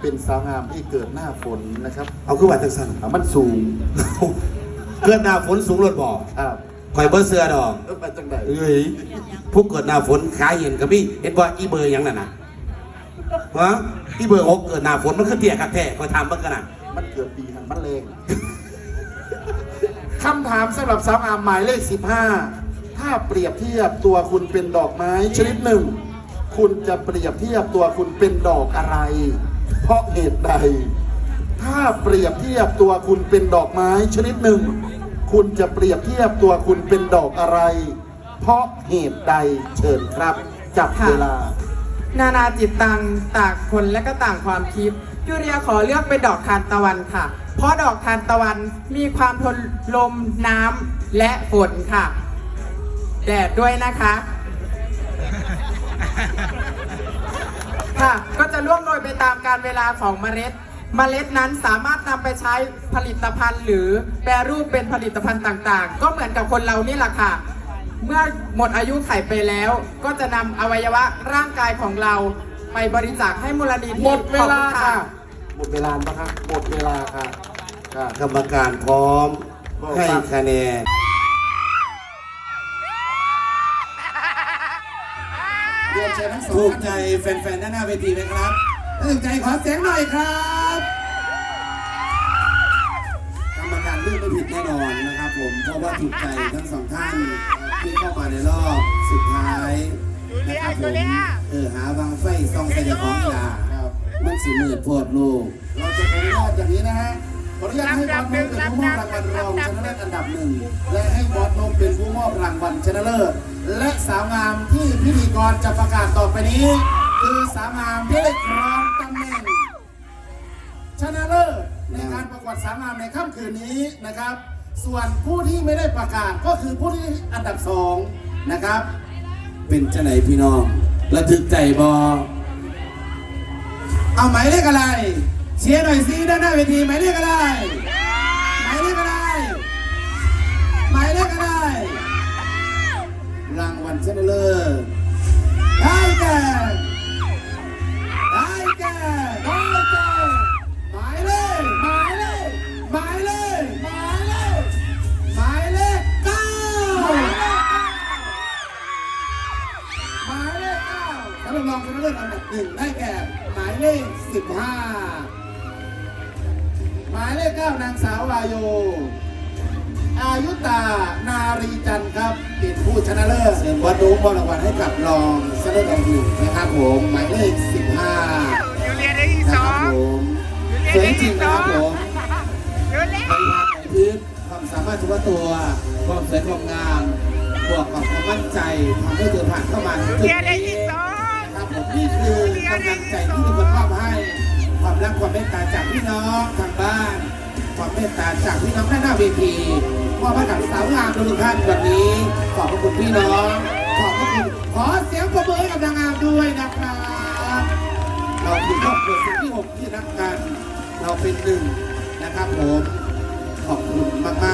เป็นสาวงามที่เกิดหน้าฝนนะครับเอาขึ้นมาจังสันอะมันสูงเกิดหน้าฝนสูงรถบอกครับคอยเบอร์เสือดอกเออมาจังไดเอ้ยผู้เกิดหน้าฝนขาเห็นกับพี่เห็นว่าอีเบอร์หยังนั่นน่ะฮะอีเบอร์หกเกิดหน้าฝนมันคือเตี้ยกับแท้คอยทำเมื่อกันน่ะมันเกิดปีหันมันเลงคำถามสำหรับสาวงามหมายเลข 15 ถ้าเปรียบเทียบตัวคุณเป็นดอกไม้ชนิดหนึ่ง คุณจะเปรียบเทียบตัวคุณเป็นดอกอะไร เพราะเหตุใด ถ้าเปรียบเทียบตัวคุณเป็นดอกไม้ชนิดหนึ่ง คุณจะเปรียบเทียบตัวคุณเป็นดอกอะไร เพราะเหตุใดเชิญครับ จับเวลา นานาจิตตังต่างคนและก็ต่างความคิดยูเรียขอเลือกเป็นดอกทานตะวันค่ะ เพราะดอกทานตะวันมีความทนลมน้ำและฝนค่ะแดดด้วยนะคะ ค่ะ ก็จะล่วงโรยไปตามการเวลาของเมล็ด เมล็ดนั้นสามารถนำไปใช้ผลิตภัณฑ์ หรือแปรรูปเป็นผลิตภัณฑ์ต่างๆ ก็เหมือนกับคนเรานี่แหละค่ะ เมื่อหมดอายุไขไปแล้ว ก็จะนำอวัยวะร่างกายของเราไปบริจาคให้มูลนิธิหมดเวลาขอบณค่ะ หมดเวลาแล้วครับหมดเวลาค่ะค่ะกรรมการพร้อมให้คะแนน เรียนเชิญทั้งสองถูกท่านใจแฟนๆด้านหน้าเวทีไหมครับถ้าถูกใจขอเสียงหน่อยครับกรรมการเลือกไม่ผิดแน่นอนนะครับผม เพราะว่าถูกใจทั้งสองท่านที่เข้ามาในรอบสุดท้ายนะครับผมเออหาวางไฟซองใส่เจ้าของยาครับมันสิมืดโพดลูก เราจะขออนุญาตอย่างนี้นะฮะขออนุญาตให้บอสโนมเป็นผู้มอบรางวัลรองชนะเลิศอันดับหนึ่งและให้บอสโนมเป็นผู้มอบรางวัลชนะเลิศและสาวงามที่ พิธีกรจะประกาศต่อไปนี้ คือสาวงามที่ได้ครองตำแหน่ง ชนะเลิศในการประกวดสาวงามในค่ำคืนนี้นะครับ ส่วนผู้ที่ไม่ได้ประกาศก็คือผู้ที่อันดับสองนะครับ เป็นจะไหนพี่น้องระทึกใจบอเอาหมายเลขอะไร เชียร์หน่อยสิด้านหน้าเวทีหมายเลขอะไรหมายเลขอะไรหมายเลขอะไรรางวัลชนะเลิศได้ แก่ได้แก่ได้แก่หมายเลขหมายเลขหมายเลขหมายเลขหมายเลขเก้าหมายเลขเก้าท่านรองชนะเลิศอันดับหนึ่งได้แก่หมายเลขสิบห้าหมายเลขเก้านางสาววายโย อายุตานารีจันทร์ครับเป็นผู้ชนะเลิศวัดรู้มอบรางวัลให้กับรองชนะเลิศอันดับหนึ่งนะครับผมหมายเลขสิบห้ายูเรียได้ที่นะสคอรับงผมสวยจริงนะครับผมยูเรียบริหารไหวพริบความสามารถเฉพาะตัวความสวยความงามบวกกับความมั่นใจทำให้เธอผ่านเข้ามาถึงจุดเรียได้นี้ที่สองครับผมนี่คือกำลังใจที่ทุกคนมอบให้ความรักความเมตตาจากพี่น้องทางบ้าน ความเมตตาจากพี่น้องด้านหน้าเวที พ่อพระกับสาวงามทุกท่านแบบนี้ ขอบพรคุณพี่น้อง ขอบคุณขอเสียงประเมินกับนางงามด้วยนะครับเราคือครอบครัวสุดที่หกที่รักกัน เราเป็นหนึ่งนะครับผม ขอบคุณมากๆ